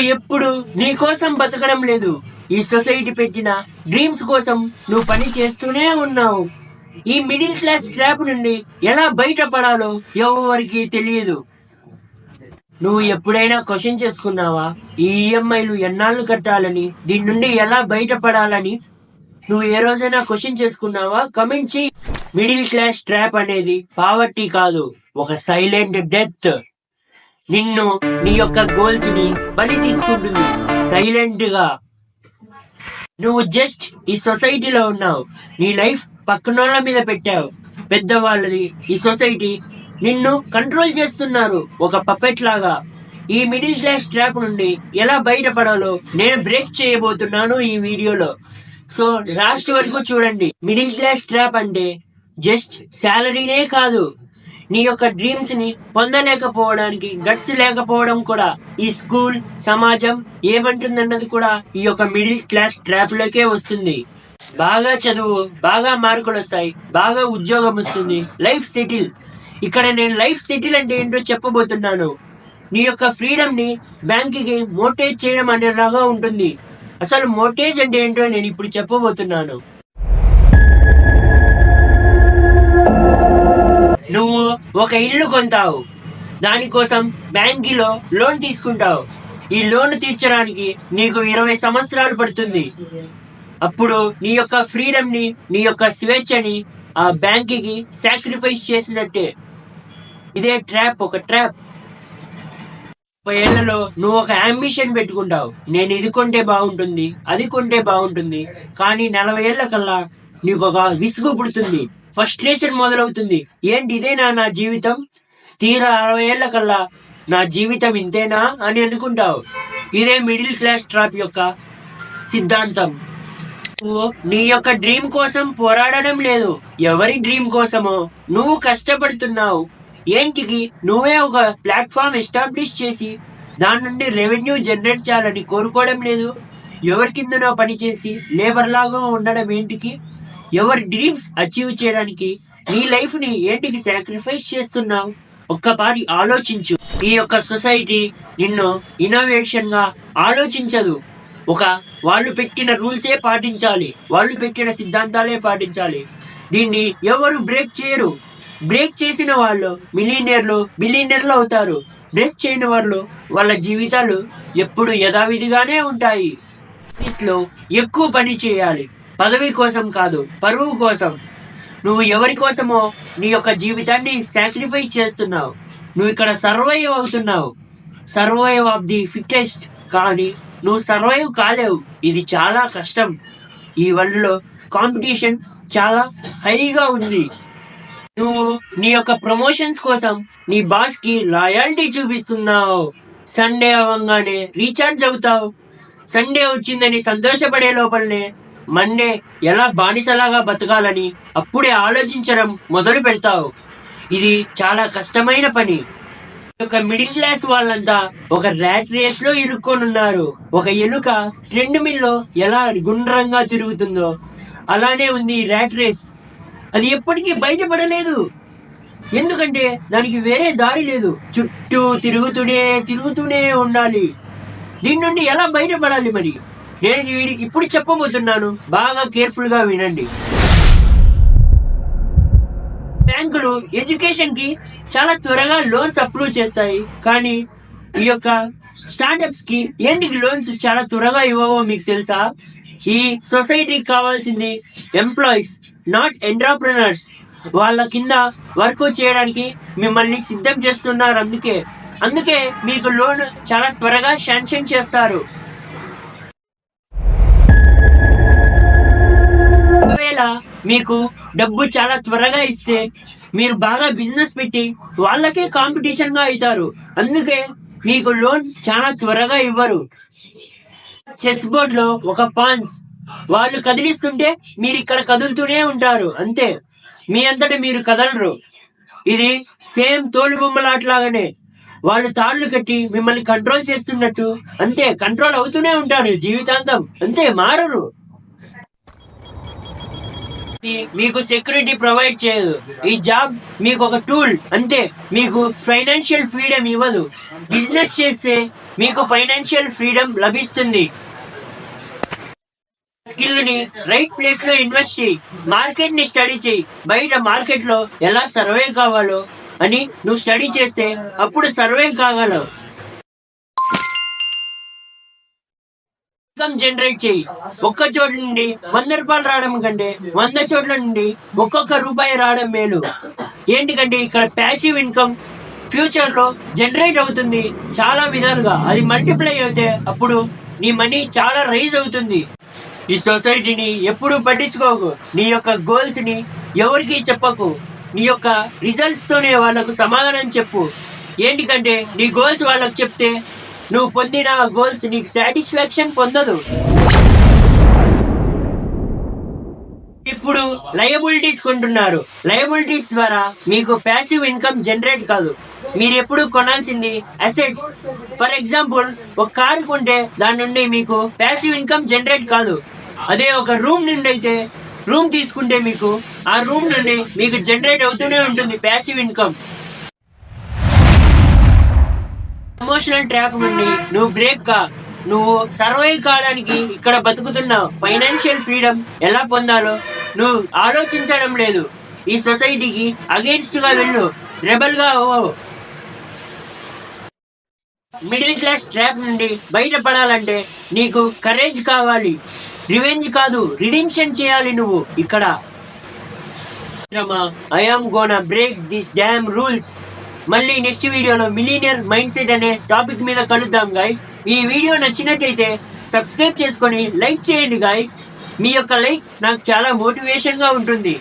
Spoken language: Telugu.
నువ్వు ఎప్పుడు నీ కోసం బతకడం లేదు. ఈ సొసైటీ పెట్టిన డ్రీమ్స్ కోసం నువ్వు పని చేస్తూనే ఉన్నావు. ఈ మిడిల్ క్లాస్ ట్రాప్ నుండి ఎలా బయటపడాలో ఎవరికి తెలియదు. నువ్వు ఎప్పుడైనా క్వశ్చన్ చేసుకున్నావా? ఈ ఈఎంఐలు ఎన్నాళ్ళు కట్టాలని? దీని నుండి ఎలా బయటపడాలని? నువ్వు ఏ రోజైనా క్వశ్చన్ చేసుకున్నావా? కమెంట్ మిడిల్ క్లాస్ ట్రాప్ అనేది పావర్టీ కాదు ఒక సైలెంట్ డెత్. నిన్ను నీ యొక్క గోల్స్ని బలి తీసుకుంటుంది. సైలెంట్గా. నువ్వు జస్ట్ ఈ సొసైటీలో ఉన్నావు. నీ లైఫ్ పక్కనోళ్ళ మీద పెట్టావు. పెద్దవాళ్ళది ఈ సొసైటీ నిన్ను కంట్రోల్ చేస్తున్నారు. ఒక పప్పెట్ లాగా. ఈ మిడిల్ క్లాస్ ట్రాప్ నుండి ఎలా బయటపడాలో నేను బ్రేక్ చేయబోతున్నాను ఈ వీడియోలో. సో లాస్ట్ వరకు చూడండి. మిడిల్ క్లాస్ ట్రాప్ అంటే జస్ట్ శాలరీనే కాదు. నీ యొక్క డ్రీమ్స్ని పొందలేకపోవడానికి గట్స్ లేకపోవడం కూడా ఈ స్కూల్ సమాజం ఏమంటుందన్నది కూడా ఈ యొక్క మిడిల్ క్లాస్ ట్రాప్ లోకే వస్తుంది. బాగా చదువు బాగా మార్కులు వస్తాయి బాగా ఉద్యోగం వస్తుంది. లైఫ్ సెటిల్ ఇక్కడ నేను లైఫ్ సెటిల్ అంటే ఏంటో చెప్పబోతున్నాను. నీ యొక్క ఫ్రీడమ్ని బ్యాంక్కి మోటేజ్ చేయడం అనేలాగా ఉంటుంది. అసలు మోటేజ్ అంటే ఏంటో నేను ఇప్పుడు చెప్పబోతున్నాను. నువ్వు ఒక ఇల్లు కొంటావు. దానికోసం బ్యాంకులో లోన్ తీసుకుంటావు. ఈ లోన్ తీర్చడానికి నీకు ఇరవై సంవత్సరాలు పడుతుంది. అప్పుడు నీ యొక్క ఫ్రీడమ్ని నీ యొక్క స్వేచ్ఛని ఆ బ్యాంకుకి సాక్రిఫైస్ చేసినట్టే. ఇదే ట్రాప్ ఒక ట్రాప్ ముప్పై ఏళ్ళలో నువ్వు ఒక అంబిషన్ పెట్టుకుంటావు. నేను ఇది కొంటే బాగుంటుంది అది కొంటే బాగుంటుంది. కానీ నలభై ఏళ్ళ కల్లా నీకు ఒక విసుగు పుడుతుంది. ఫస్ట్రేషన్ మొదలవుతుంది. ఏంటి ఇదేనా నా జీవితం? తీరా అరవై ఏళ్ళ కల్లా నా జీవితం ఇంతేనా అని అనుకుంటావు. ఇదే మిడిల్ క్లాస్ ట్రాప్ యొక్క సిద్ధాంతం. నువ్వు నీ యొక్క డ్రీమ్ కోసం పోరాడడం లేదు. ఎవరి డ్రీమ్ కోసమో నువ్వు కష్టపడుతున్నావు. ఏంటికి? నువ్వే ఒక ప్లాట్ఫామ్ ఎస్టాబ్లిష్ చేసి దాని నుండి రెవెన్యూ జనరేట్ చేయాలని కోరుకోవడం లేదు. ఎవరి కిందనో పనిచేసి లేబర్ లాగా ఉండడం ఏంటికి? ఎవరి డ్రీమ్స్ అచీవ్ చేయడానికి నీ లైఫ్ని ఏంటికి సాక్రిఫైస్ చేస్తున్నావు? ఒక్కసారి ఆలోచించు. ఈ యొక్క సొసైటీ నిన్ను ఇన్నోవేషన్గా ఆలోచించదు. ఒక వాళ్ళు పెట్టిన రూల్సే పాటించాలి. వాళ్ళు పెట్టిన సిద్ధాంతాలే పాటించాలి. దీన్ని ఎవరు బ్రేక్ చేయరు. బ్రేక్ చేసిన వాళ్ళు మిలీనియర్లు బిలీనియర్లు అవుతారు. బ్రేక్ చేయని వాళ్ళు వాళ్ళ జీవితాలు ఎప్పుడు యథావిధిగానే ఉంటాయి. ఎక్కువ పని చేయాలి. పదవి కోసం కాదు పరువు కోసం. నువ్వు ఎవరి కోసమో నీ యొక్క జీవితాన్ని సాక్రిఫై చేస్తున్నావు. నువ్వు ఇక్కడ సర్వైవ్ అవుతున్నావు. సర్వైవ్ ఆఫ్ ది ఫిట్టెస్ట్ కానీ నువ్వు సర్వైవ్ కాలేవు. ఇది చాలా కష్టం. ఈ వరల్డ్లో కాంపిటీషన్ చాలా హైగా ఉంది. నువ్వు నీ యొక్క ప్రమోషన్స్ కోసం నీ బాస్కి లాయాలిటీ చూపిస్తున్నావు. సండే అవ్వగానే రీఛార్జ్ అవుతావు. సండే వచ్చిందని సంతోషపడే లోపలనే మండే ఎలా బానిసలాగా బతకాలని అప్పుడే ఆలోచించడం మొదలు పెడతావు. ఇది చాలా కష్టమైన పని. ఒక మిడిల్ క్లాస్ వాళ్ళంతా ఒక ర్యాట్ రేస్లో ఇరుక్కొని ఉన్నారు ఒక ఎలుక ట్రెండ్ మిల్లో ఎలా గుండ్రంగా తిరుగుతుందో అలానే ఉంది ఈ ర్యాట్ రేస్. అది ఎప్పటికీ బయటపడలేదు. ఎందుకంటే దానికి వేరే దారి లేదు. చుట్టూ తిరుగుతూనే తిరుగుతూనే ఉండాలి. దీని నుండి ఎలా బయటపడాలి మరి? నేను వీడికి ఇప్పుడు చెప్పబోతున్నాను. బాగా కేర్ఫుల్గా వినండి. బ్యాంకులు ఎడ్యుకేషన్కి చాలా త్వరగా లోన్స్ అప్రూవ్ చేస్తాయి. కానీ ఈ యొక్క స్టార్టప్స్కి ఏంటికి లోన్స్ చాలా త్వరగా ఇవ్వవో మీకు తెలుసా? ఈ సొసైటీకి కావాల్సింది ఎంప్లాయీస్ నాట్ ఎంటర్ప్రినర్స్ వాళ్ళ కింద వర్క్ చేయడానికి మిమ్మల్ని సిద్ధం చేస్తున్నారు అందుకే. అందుకే మీకు లోన్ చాలా త్వరగా శాంక్షన్ చేస్తారు. మీకు డబ్బు చాలా త్వరగా ఇస్తే మీరు బాగా బిజినెస్ పెట్టి వాళ్ళకే కాంపిటీషన్గా అవుతారు. అందుకే మీకు లోన్ చాలా త్వరగా ఇవ్వరు. చెస్ బోర్డ్లో ఒక పాన్స్. వాళ్ళు కదిలిస్తుంటే మీరు ఇక్కడ కదులుతూనే ఉంటారు. అంతే. మీ అంతటి మీరు కదలరు. ఇది సేమ్ తోలు బొమ్మలాట్లాగానే. వాళ్ళు తాళ్ళు కట్టి మిమ్మల్ని కంట్రోల్ చేస్తున్నట్టు. అంతే. కంట్రోల్ అవుతూనే ఉంటారు జీవితాంతం. అంతే. మారరు. మీకు సెక్యూరిటీ ప్రొవైడ్ చేయదు. ఈ జాబ్ మీకు ఒక టూల్ అంతే. మీకు ఫైనాన్షియల్ ఫ్రీడమ్ ఇవ్వదు. బిజినెస్ చేస్తే మీకు ఫైనాన్షియల్ ఫ్రీడమ్ లభిస్తుంది. స్కిల్ని రైట్ ప్లేస్లో ఇన్వెస్ట్ చేయి. మార్కెట్ని స్టడీ చేయి. బయట మార్కెట్లో ఎలా సర్వే కావాలో అని నువ్వు స్టడీ చేస్తే అప్పుడు సర్వే కాగలవు. ఇన్కమ్ జనరేట్ చేయి. ఒక్క చోటు నుండి వంద రూపాయలు రావడం కంటే వంద చోట్ల నుండి ఒక్కొక్క రూపాయి రావడం మేలు. ఏంటికంటే ఇక్కడ ప్యాసివ్ ఇన్కమ్ ఫ్యూచర్లో జనరేట్ అవుతుంది చాలా విధాలుగా. అది మల్టిప్లై అయితే అప్పుడు నీ మనీ చాలా రైజ్ అవుతుంది. ఈ సొసైటీని ఎప్పుడు పట్టించుకోకు. నీ యొక్క గోల్స్ని ఎవరికి చెప్పకు. నీ యొక్క రిజల్ట్స్ తోనే వాళ్ళకు సమాధానం చెప్పు. ఏంటికంటే నీ గోల్స్ వాళ్ళకి చెప్తే నువ్వు పొందిన గోల్స్ నీకు సాటిస్ఫాక్షన్ పొందదు. ఇప్పుడు లయబిలిటీస్ కొంటున్నారు. లయబిలిటీస్ ద్వారా మీకు ప్యాసివ్ ఇన్కమ్ జనరేట్ కాదు. మీరు ఎప్పుడు కొనాల్సింది అసెట్స్ ఫర్ ఎగ్జాంపుల్ ఒక కారు కొంటే దాని నుండి మీకు ప్యాసివ్ ఇన్కమ్ జనరేట్ కాదు. అదే ఒక రూమ్ నుండి అయితే రూమ్ తీసుకుంటే మీకు ఆ రూమ్ నుండి మీకు జనరేట్ అవుతూనే ఉంటుంది ప్యాసివ్ ఇన్కమ్ ఎమోషనల్ ట్రాప్ నుండి నువ్వు బ్రేక్ కా? నువ్వు సర్వైవ్ కావడానికి ఇక్కడ బతుకుతున్నావు ఫైనాన్షియల్ ఫ్రీడమ్ ఎలా పొందాలో నువ్వు ఆలోచించడం లేదు. ఈ సొసైటీకి అగేన్స్ట్గా వెళ్ళు రెబల్గా మిడిల్ క్లాస్ ట్రాప్ నుండి బయటపడాలంటే నీకు కరేజ్ కావాలి. రివెంజ్ కాదు రిడీమ్షన్ చేయాలి నువ్వు ఇక్కడ. I gonna break this damn rules మళ్ళీ నెక్స్ట్ వీడియోలో మిలీనియర్ మైండ్ సెట్ అనే టాపిక్ మీద కలుద్దాం గైస్ ఈ వీడియో నచ్చినట్టయితే సబ్స్క్రైబ్ చేసుకొని లైక్ చేయండి గైస్ మీ యొక్క లైక్ నాకు చాలా మోటివేషన్గా ఉంటుంది.